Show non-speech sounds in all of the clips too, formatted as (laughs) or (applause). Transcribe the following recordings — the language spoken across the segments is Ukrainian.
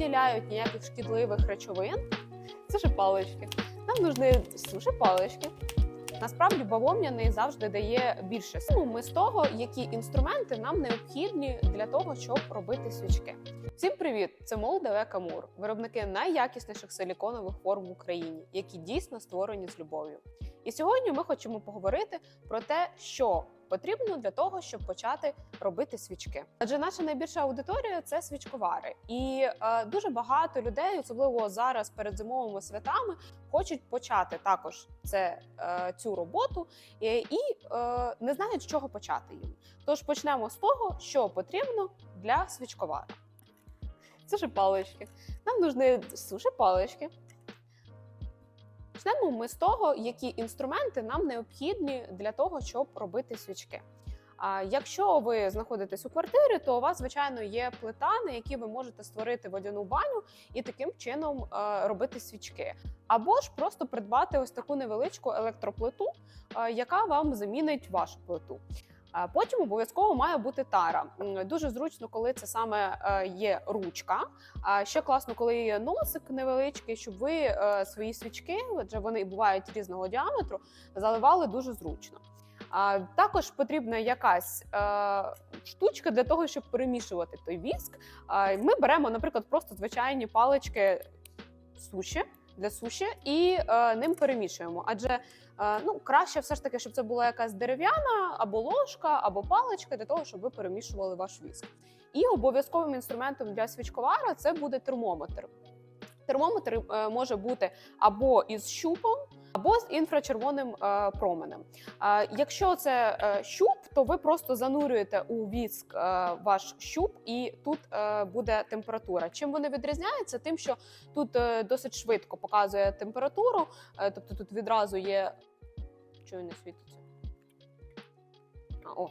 виділяють ніяких шкідливих речовин. Це ж палички. Нам нужні суші палички. Насправді бавовняний завжди дає більше суми з того, які інструменти нам необхідні для того, щоб робити свічки. Всім привіт! Це Молдаве Камур, виробники найякісніших силіконових форм в Україні, які дійсно створені з любов'ю. І сьогодні ми хочемо поговорити про те, що потрібно для того, щоб почати робити свічки. Адже наша найбільша аудиторія це свічковари, і е, дуже багато людей, особливо зараз перед зимовими святами, хочуть почати також це е, цю роботу і, і е, не знають, з чого почати їм. Тож почнемо з того, що потрібно для свічковара. Суші палички. Нам нужні суші палички. Почнемо ми з того, які інструменти нам необхідні для того, щоб робити свічки. А якщо ви знаходитесь у квартирі, то у вас звичайно є плита, на якій ви можете створити водяну баню і таким чином е, робити свічки. Або ж просто придбати ось таку невеличку електроплиту, е, яка вам замінить вашу плиту. Потім обов'язково має бути тара. Дуже зручно, коли це саме е, є ручка. А ще класно, коли є носик невеличкий, щоб ви е, свої свічки, адже вони бувають різного діаметру, заливали дуже зручно. А також потрібна якась е, штучка для того, щоб перемішувати той віск. А, ми беремо, наприклад, просто звичайні палички суші для суші і е, ним перемішуємо. Адже е, ну, краще все ж таки, щоб це була якась дерев'яна або ложка, або паличка для того, щоб ви перемішували ваш віск. І обов'язковим інструментом для свічковара це буде термометр. Термометр е, може бути або із щупом, або з інфрачервоним е, променем. Якщо це е, щуп, то ви просто занурюєте у віск е, ваш щуп, і тут буде температура. Чим вони відрізняються? Тим, що тут досить швидко показує температуру, тобто тут відразу є. Чого не світиться? О.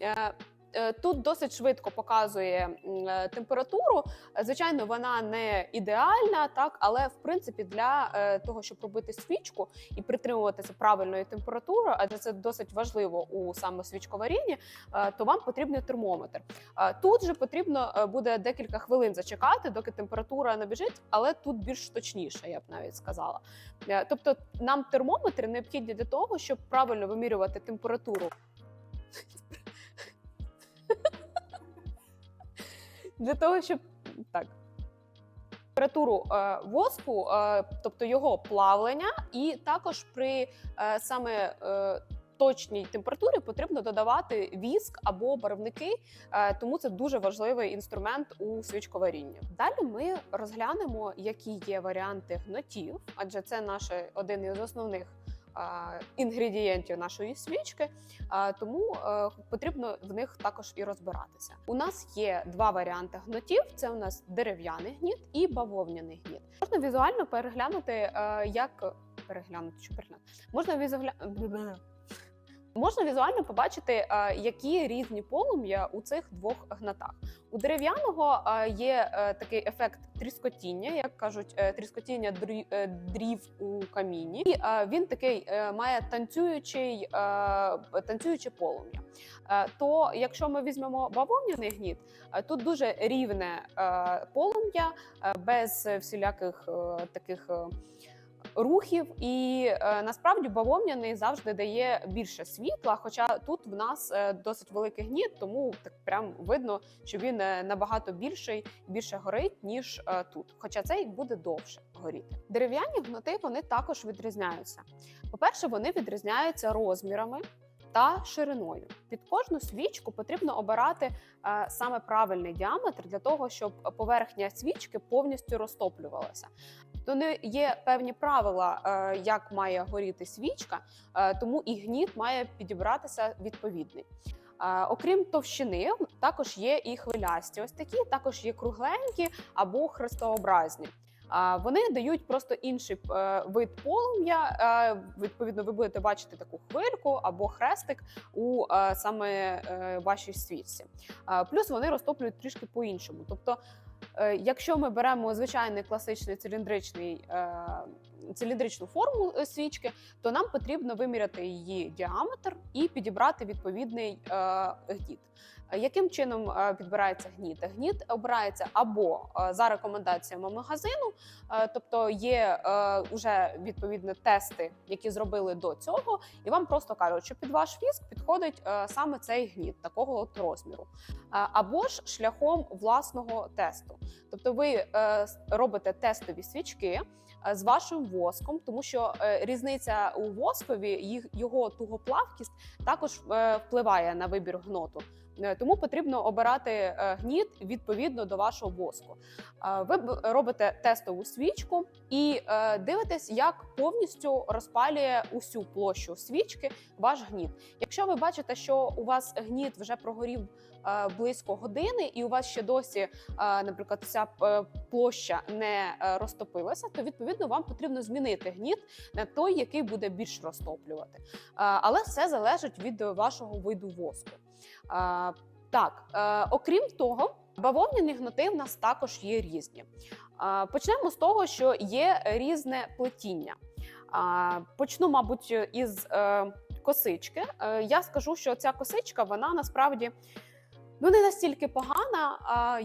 (laughs) Е, Тут досить швидко показує е, температуру. Звичайно, вона не ідеальна, так але в принципі для е, того, щоб робити свічку і притримуватися правильної температури, адже це досить важливо у саме свічковарінні, то вам потрібен термометр. Тут же потрібно буде декілька хвилин зачекати, доки температура набіжить, але тут більш точніше, я б навіть сказала. Тобто, нам термометри необхідні для того, щоб правильно вимірювати температуру. Для того, щоб так. Температуру е, воску, е, тобто його плавлення, і також при е, саме точній температурі потрібно додавати віск або барвники, тому це дуже важливий інструмент у свічковарінні. Далі ми розглянемо, які є варіанти гнотів, адже це наш один із основних. Інгредієнтів нашої свічки, тому е, потрібно в них також і розбиратися. У нас є два варіанти гнотів: це у нас дерев'яний гніт і бавовняний гніт. Можна візуально переглянути, е, як переглянути, що переглянути. Можна візуально Можна візуально побачити, е, які різні полум'я у цих двох гнатах. У дерев'яного е, є е, такий ефект тріскотіння, як кажуть, тріскотіння дрі- дрів у каміні. І він такий має танцюючий, танцююче полум'я. То якщо ми візьмемо бавовняний гніт, тут дуже рівне полум'я без всіляких таких. Рухів і е, насправді бавовняний завжди дає більше світла. Хоча тут в нас е, досить великий гніт, тому так прям видно, що він е, набагато більший, більше горить ніж е, тут. Хоча цей буде довше горіти. Дерев'яні гноти вони також відрізняються. По-перше, вони відрізняються розмірами. Та шириною під кожну свічку потрібно обирати е, саме правильний діаметр для того, щоб поверхня свічки повністю розтоплювалася. То не є певні правила, е, як має горіти свічка, е, тому і гніт має підібратися відповідний. Е, Окрім товщини, також є і хвилясті. Ось такі, також є кругленькі або хрестообразні. Вони дають просто інший вид полум'я. Відповідно, ви будете бачити таку хвильку або хрестик у саме вашій свічці. Плюс вони розтоплюють трішки по-іншому. Тобто, е, якщо ми беремо звичайний класичний циліндричний. Циліндричну форму е, свічки, то нам потрібно виміряти її діаметр і підібрати відповідний е, гніт. Е, Яким чином підбирається гніт? Гніт обирається або за рекомендаціями магазину, тобто є вже відповідно тести, які зробили до цього, і вам просто кажуть, що під ваш віск підходить саме цей гніт такого от розміру, або ж шляхом власного тесту. Тобто, ви робите тестові свічки. Е, З вашим воском, тому що е, різниця у воскові, його тугоплавкість також е, впливає на вибір гноту. Е, Тому потрібно обирати е, гніт відповідно до вашого воску. Е, Ви робите тестову свічку і дивитесь, як повністю розпалює усю площу свічки ваш гніт. Якщо ви бачите, що у вас гніт вже прогорів близько години, і у вас ще досі, наприклад, ця площа не розтопилася, то відповідно вам потрібно змінити гніт на той, який буде більш розтоплювати. Але все залежить від вашого виду воску. Так, е, окрім того, бавовняні гноти в нас також є різні. Почнемо з того, що є різне плетіння. Почну, мабуть, із е, косички. Е, Я скажу, що ця косичка вона насправді ну не настільки погана,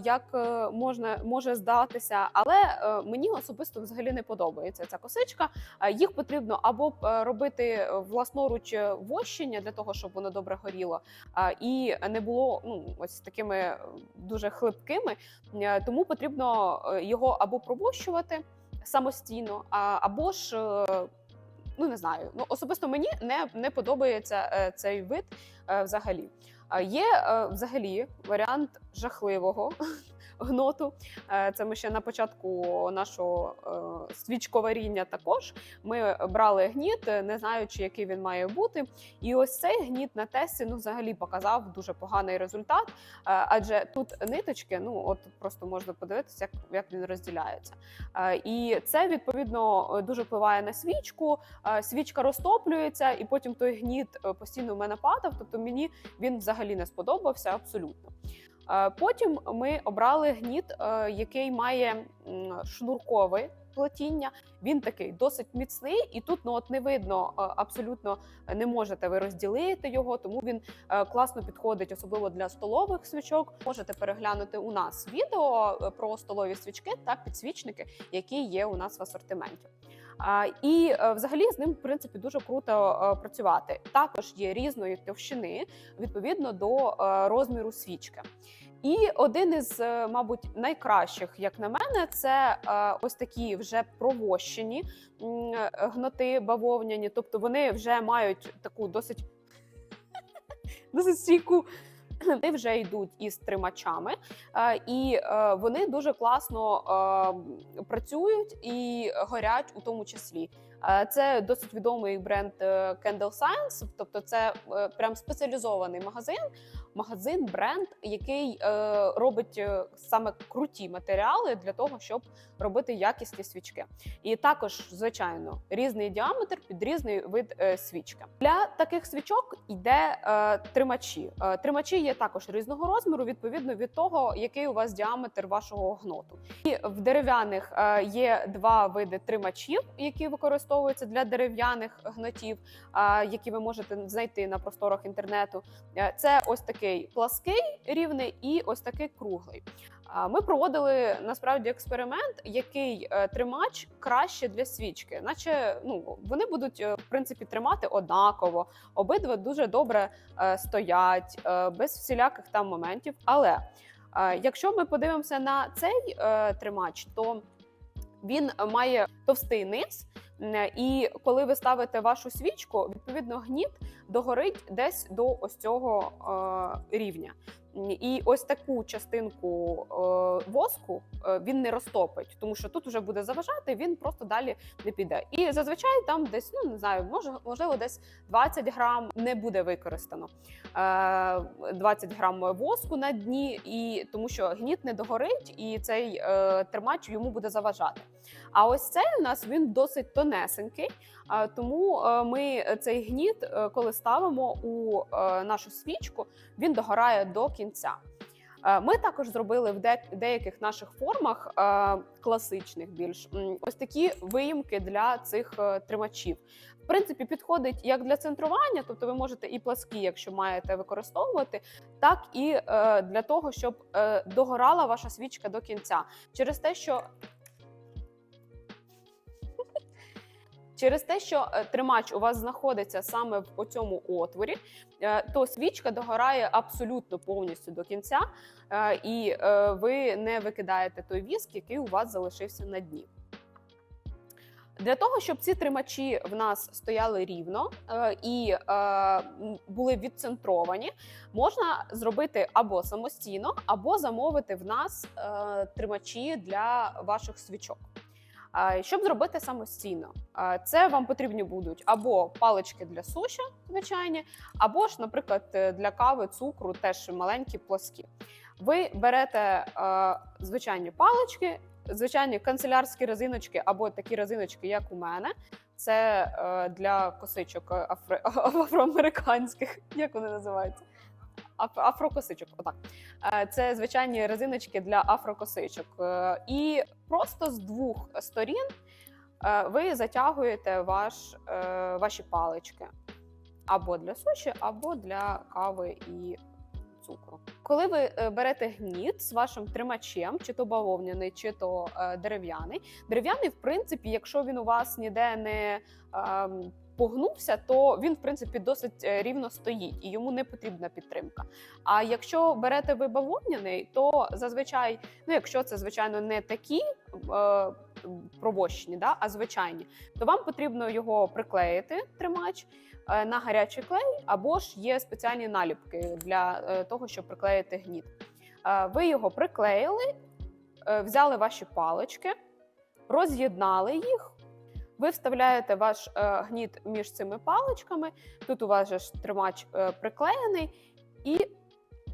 як е, можна може здатися, але е, мені особисто взагалі не подобається ця косичка. Е, Їх потрібно або робити власноруч вощення для того, щоб воно добре горіло, і не було ну ось такими дуже хлипкими. Тому потрібно його або провощувати самостійно, або ж. Ну, не знаю. Ну особисто мені не, не подобається цей вид взагалі. Є е, взагалі варіант жахливого гноту. Е, Це ми ще на початку нашого е, свічковаріння також. Ми брали гніт, не знаючи, який він має бути. І ось цей гніт на тесті ну, взагалі показав дуже поганий результат. Е, Адже тут ниточки, ну от просто можна подивитися, як, як він розділяється. І це відповідно дуже впливає на свічку. Свічка розтоплюється, і потім той гніт постійно в мене падав. Тобто мені він взагалі не сподобався абсолютно. Е, Потім ми обрали гніт, е, який має шнуркове плетіння. Він такий досить міцний, і тут ну от не видно е, абсолютно не можете ви розділити його, тому він класно підходить, особливо для столових свічок. Можете переглянути у нас відео про столові свічки та підсвічники, які є у нас в асортименті. І е, взагалі з ним в принципі дуже круто е, працювати. Також є різної товщини відповідно до е, розміру свічки. І один із, мабуть, найкращих, як на мене, це ось такі вже провощені гноти бавовняні, тобто вони вже мають таку досить (laughs) досить стійку. (clears throat) Вони вже йдуть із тримачами, е, і е, вони дуже класно е, працюють і горять у тому числі. Це досить відомий бренд Candle Science, тобто це прям спеціалізований магазин, магазин, бренд, який е, робить е, саме круті матеріали для того, щоб робити якісні свічки. І також, звичайно, різний діаметр під різний вид е, свічки. Для таких свічок йде е, тримачі. Е, тримачі є також різного розміру, відповідно від того, який у вас діаметр вашого гноту. І в дерев'яних е, є два види тримачів, які використовуються для дерев'яних гнотів, е, які ви можете знайти на просторах інтернету. Е, Це ось такий плаский рівний і ось такий круглий. Ми проводили насправді експеримент, який е, тримач краще для свічки, наче ну вони будуть е, в принципі тримати однаково, обидва дуже добре е, стоять, без всіляких там моментів. Але якщо ми подивимося на цей тримач, то він має товстий низ, і коли ви ставите вашу свічку, відповідно гніт догорить десь до ось цього е, рівня. І ось таку частинку е, воску е, він не розтопить, тому що тут вже буде заважати, він просто далі не піде. І зазвичай там десь, ну не знаю, може можливо, десь 20 грам не буде використано. Е, 20 грам воску на дні, і тому що гніт не догорить, і цей е, тримач йому буде заважати. А ось цей у нас він досить тонесенький. Тому е, ми цей гніт, е, коли ставимо у е, нашу свічку, він догорає до кінця. Е, Ми також зробили в деяких наших формах е, класичних більш ось такі виїмки для цих е, тримачів. В принципі, підходить як для центрування, тобто ви можете і пласки, якщо маєте використовувати, так і для того, щоб догорала ваша свічка до кінця. Через те, що Через те, що е, тримач у вас знаходиться саме в оцьому отворі, е, то свічка догорає абсолютно повністю до кінця, е, і ви не викидаєте той віск, який у вас залишився на дні. Для того, щоб ці тримачі в нас стояли рівно і були відцентровані, можна зробити або самостійно, або замовити в нас тримачі для ваших свічок. Щоб зробити самостійно, це вам потрібні будуть або палички для суші, звичайні, або ж, наприклад, е, для кави, цукру, теж маленькі плоскі. Ви берете е, звичайні палички, звичайні канцелярські резиночки, або такі резиночки, як у мене. Це е, для косичок афри... (laughs) афроамериканських, як вони називаються? Аф- Афрокосичок, отак. Е, Це звичайні резиночки для афрокосичок. Е, І просто з двох сторін е, ви затягуєте ваш, ваші палички або для суші, або для кави і цукру. Коли ви берете гніт з вашим тримачем, чи то бавовняний, чи то дерев'яний, дерев'яний, в принципі, якщо він у вас ніде не ем, погнувся, то він в принципі досить е, рівно стоїть і йому не потрібна підтримка. А якщо берете ви бавовняний, то зазвичай, ну якщо це звичайно не такі е, провощені, да, а звичайні, то вам потрібно його приклеїти, тримач е, на гарячий клей, або ж є спеціальні наліпки для е, того, щоб приклеїти гніт. Ви його приклеїли, взяли ваші палички, роз'єднали їх. Ви вставляєте ваш е, гніт між цими паличками. Тут у вас же ж тримач е, приклеєний, і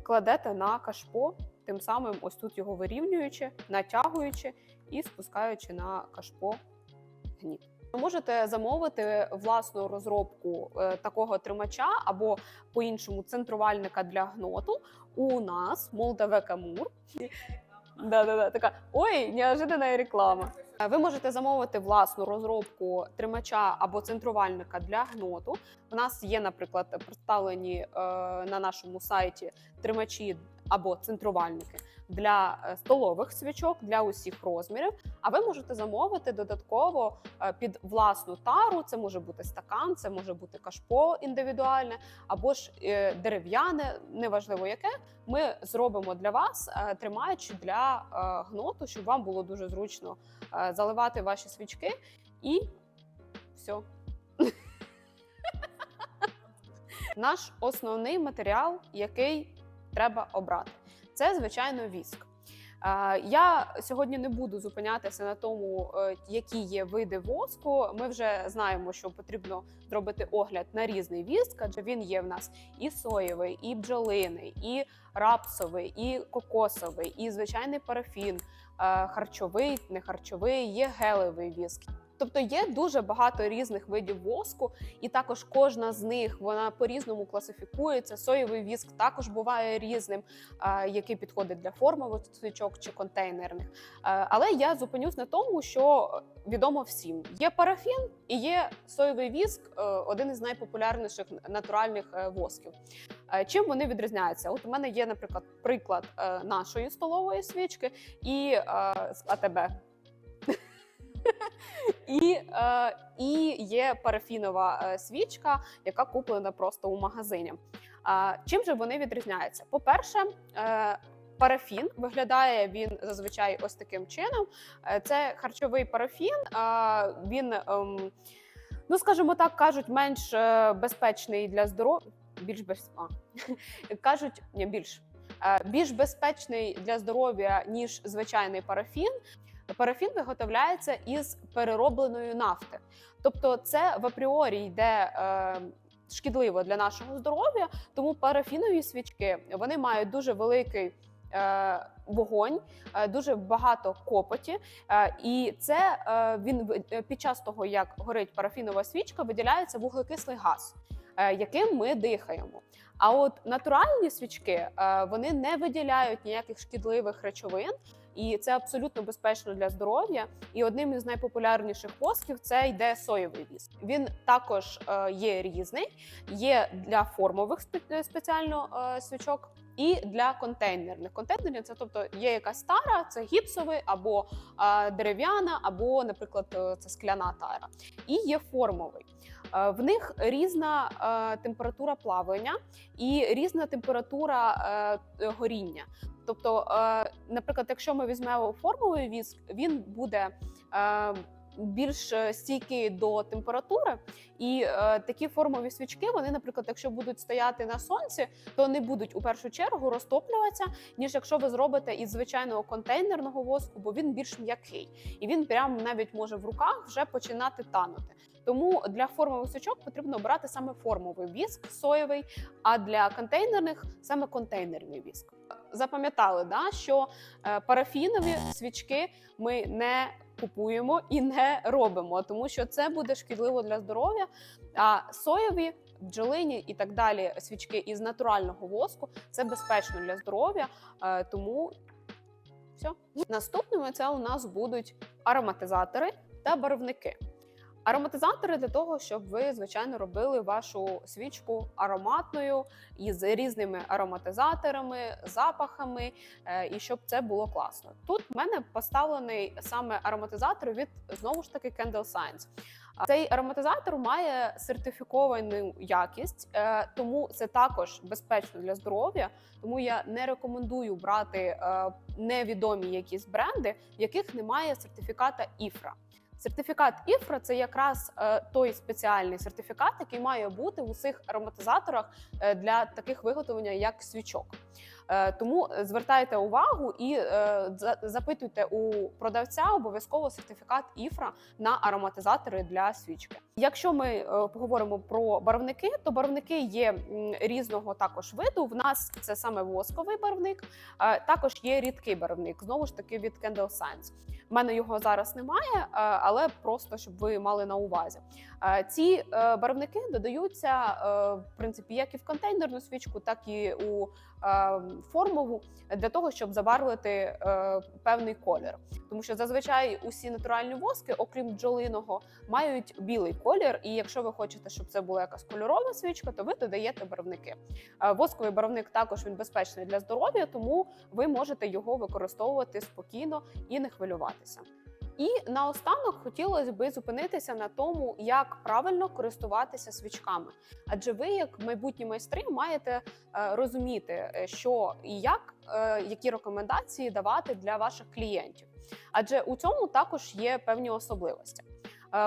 кладете на кашпо, тим самим ось тут його вирівнюючи, натягуючи і спускаючи на кашпо гніт. Ви можете замовити власну розробку е, такого тримача або по-іншому центрувальника для гноту. У нас Молдаве Камур. Да, да, да, така ой, неожиданна реклама. Е, Ви можете замовити власну розробку тримача або центрувальника для гноту. У нас є, наприклад, представлені е, на нашому сайті тримачі або центрувальники для е, столових свічок для усіх розмірів. А ви можете замовити додатково е, під власну тару. Це може бути стакан, це може бути кашпо індивідуальне, або ж е, дерев'яне, неважливо яке. Ми зробимо для вас тримач для гноту, щоб вам було дуже зручно заливати ваші свічки і все. (laughs) Наш основний матеріал, який треба обрати, це звичайно віск. Я сьогодні не буду зупинятися на тому, е, які є види воску. Ми вже знаємо, що потрібно зробити огляд на різний віск, адже він є в нас і соєвий, і бджолиний, і рапсовий, і кокосовий, і звичайний парафін, е, харчовий, не харчовий, є гелевий віск. Тобто є дуже багато різних видів воску, і також кожна з них вона по-різному класифікується. Соєвий віск також буває різним, який підходить для формових свічок чи контейнерних. Але я зупинюсь на тому, що відомо всім: є парафін і є соєвий віск, е, один із найпопулярніших натуральних е, восків. Е, Чим вони відрізняються? От у мене є, наприклад, приклад нашої столової свічки і з АТБ. І, е, і є парафінова е, свічка, яка куплена просто у магазині. А, чим же вони відрізняються? По-перше, е, парафін виглядає він зазвичай ось таким чином. Е, Це харчовий парафін. Він, ем, ну скажімо так, кажуть, менш е, безпечний для здоров'я. Більш без... а, (laughs) кажуть, ні, більш. е, Більш безпечний для здоров'я, ніж звичайний парафін. Парафін виготовляється із переробленої нафти. Тобто, це в апріорі йде е, шкідливо для нашого здоров'я, тому парафінові свічки вони мають дуже великий. е, Вогонь е, дуже багато копоті, е, і це е, він е, під час того, як горить парафінова свічка, виділяється вуглекислий газ. е, яким ми дихаємо. А от натуральні свічки е, вони не виділяють ніяких шкідливих речовин, і це абсолютно безпечно для здоров'я. І одним із найпопулярніших восків це йде соєвий віск. Він також е, є різний, є для формових спеціально е, свічок. І для контейнерних контейнерів це тобто є якась стара, це гіпсовий або е, дерев'яна, або, наприклад, е, це скляна тара. І є формовий. Е, В них різна е, температура плавлення і різна температура е, горіння. Тобто, е, наприклад, якщо ми візьмемо формовий віск, він буде е, більш стійкий до температури, і е, такі формові свічки, вони, наприклад, якщо будуть стояти на сонці, то не будуть у першу чергу розтоплюватися, ніж якщо ви зробите із звичайного контейнерного воску, бо він більш м'який, і він прямо навіть може в руках вже починати танути. Тому для формових свічок потрібно брати саме формовий віск соєвий, а для контейнерних саме контейнерний віск. Запам'ятали, да, що е, парафінові свічки ми не купуємо і не робимо, тому що це буде шкідливо для здоров'я. А соєві, бджолині і так далі свічки із натурального воску це безпечно для здоров'я. е, Тому все. Наступними це у нас будуть ароматизатори та барвники. Ароматизатори для того, щоб ви, звичайно, робили вашу свічку ароматною із різними ароматизаторами, запахами, е, і щоб це було класно. Тут в мене поставлений саме ароматизатор від знову ж таки Candle Science. Цей ароматизатор має сертифіковану якість, е, тому це також безпечно для здоров'я. Тому я не рекомендую брати е, невідомі якісь бренди, в яких немає сертифіката ІФРА. Сертифікат ІФРА це якраз е, той спеціальний сертифікат, який має бути в усіх ароматизаторах е, для таких виготовлення, як свічок. Е, тому звертайте увагу і запитуйте у продавця обов'язково сертифікат ІФРА на ароматизатори для свічки. Якщо ми поговоримо про барвники, то барвники є різного також виду. В нас це саме восковий барвник, також є рідкий барвник, знову ж таки від Candle Science. У мене його зараз немає, е, але просто щоб ви мали на увазі. Е, Ці е, барвники додаються в принципі як і в контейнерну свічку, так і у формову для того, щоб забарвити певний колір. Тому що зазвичай усі натуральні воски, окрім бджолиного, мають білий колір. І якщо ви хочете, щоб це була якась кольорова свічка, то ви додаєте барвники. Восковий барвник також він безпечний для здоров'я, тому ви можете його використовувати спокійно і не хвилюватися. І наостанок хотілося би зупинитися на тому, як правильно користуватися свічками. Адже ви, як майбутні майстри, маєте е, розуміти, е, що і як, е, які рекомендації давати для ваших клієнтів. Адже у цьому також є певні особливості.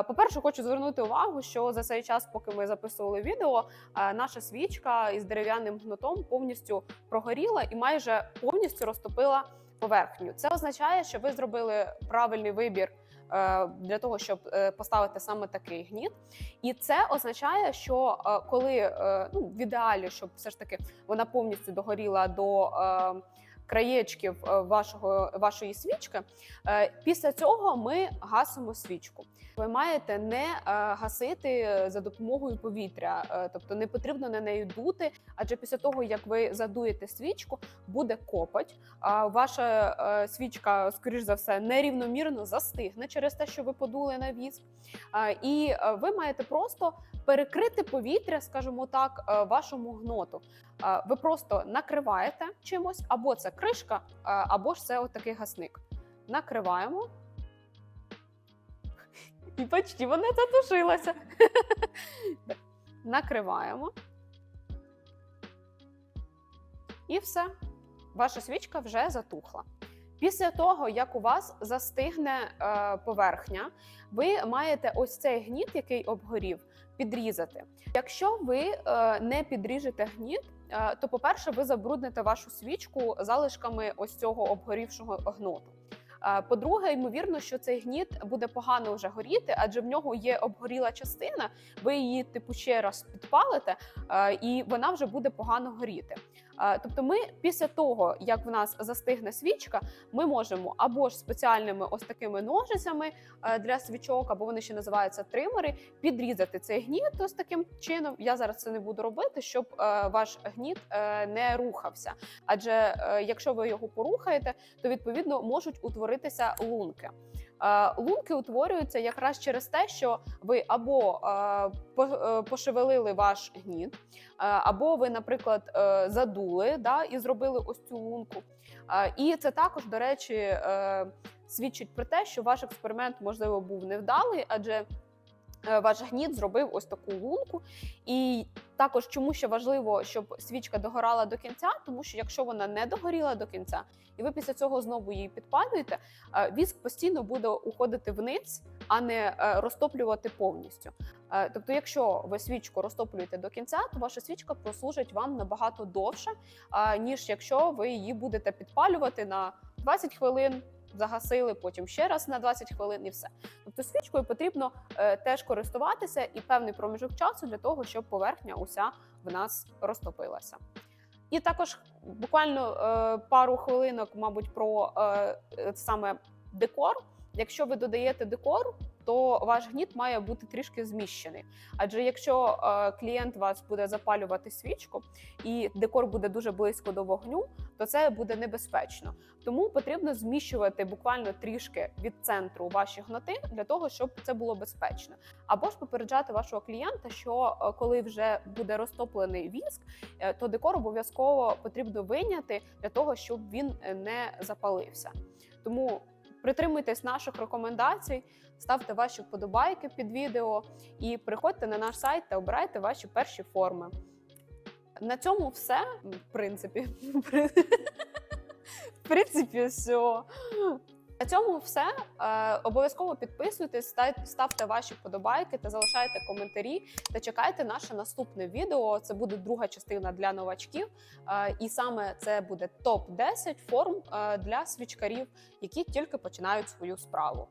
По-перше, хочу звернути увагу, що за цей час, поки ми записували відео, наша свічка із дерев'яним гнутом повністю прогоріла і майже повністю розтопила поверхню. Це означає, що ви зробили правильний вибір е, для того, щоб е, поставити саме такий гніт. І це означає, що е, коли ну, в ідеалі, щоб все ж таки вона повністю догоріла до. Краєчків е, вашого вашої свічки. Е, Після цього ми гасимо свічку. Ви маєте не е, гасити за допомогою повітря, тобто не потрібно на неї дути, адже після того як ви задуєте свічку, буде копоть. А ваша свічка, скоріш за все, нерівномірно застигне через те, що ви подули на віск. І ви маєте просто перекрити повітря, скажімо так, вашому гноту. Ви просто накриваєте чимось, або це кришка, або ж це отакий гасник. Накриваємо. І почти вона затушилася. Накриваємо. І все. Ваша свічка вже затухла. Після того, як у вас застигне е, поверхня, ви маєте ось цей гніт, який обгорів, підрізати. Якщо ви е, не підріжете гніт, е, то, по-перше, ви забрудните вашу свічку залишками ось цього обгорівшого гноту. Е, По-друге, ймовірно, що цей гніт буде погано вже горіти, адже в нього є обгоріла частина. Ви її типу ще раз підпалите, і вона вже буде погано горіти. Тобто, ми після того, як в нас застигне свічка, ми можемо або ж спеціальними ось такими ножицями е, для свічок, або вони ще називаються тримери, підрізати цей гніт ось таким чином. Я зараз це не буду робити, щоб е, ваш гніт е, не рухався. Адже якщо ви його порухаєте, то відповідно можуть утворитися лунки. Е, Лунки утворюються якраз через те, що ви або е, е, пошевелили ваш гніт, або ви, наприклад, задули да, і зробили ось цю лунку. І це також, до речі, свідчить про те, що ваш експеримент можливо був невдалий, адже е, ваш гніт зробив ось таку лунку. І також чому ще важливо, щоб свічка догорала до кінця, тому що якщо вона не догоріла до кінця, і ви після цього знову її підпалюєте, е, віск постійно буде уходити вниз, а не е, розтоплювати повністю. Тобто, якщо ви свічку розтоплюєте до кінця, то ваша свічка прослужить вам набагато довше, ніж якщо ви її будете підпалювати на 20 хвилин. Загасили, потім ще раз на 20 хвилин і все. Тобто свічкою потрібно е, теж користуватися і певний проміжок часу для того, щоб поверхня уся в нас розтопилася. І також буквально е, пару хвилинок, мабуть, про е, е, саме декор. Якщо ви додаєте декор, то ваш гніт має бути трішки зміщений. Адже якщо е, клієнт вас буде запалювати свічку і декор буде дуже близько до вогню, то це буде небезпечно. Тому потрібно зміщувати буквально трішки від центру ваші гноти для того, щоб це було безпечно. Або ж попереджати вашого клієнта, що е, коли вже буде розтоплений віск, е, то декор обов'язково потрібно вийняти для того, щоб він не запалився. Тому притримуйтесь наших рекомендацій, ставте ваші вподобайки під відео і приходьте на наш сайт та обирайте ваші перші форми. На цьому все, в принципі. (laughs) В принципі, все. На цьому все. Е, обов'язково підписуйтесь, ставте ваші вподобайки та залишайте коментарі. Та чекайте наше наступне відео. Це буде друга частина для новачків. Е, і саме це буде топ 10 форм е, для свічкарів, які тільки починають свою справу.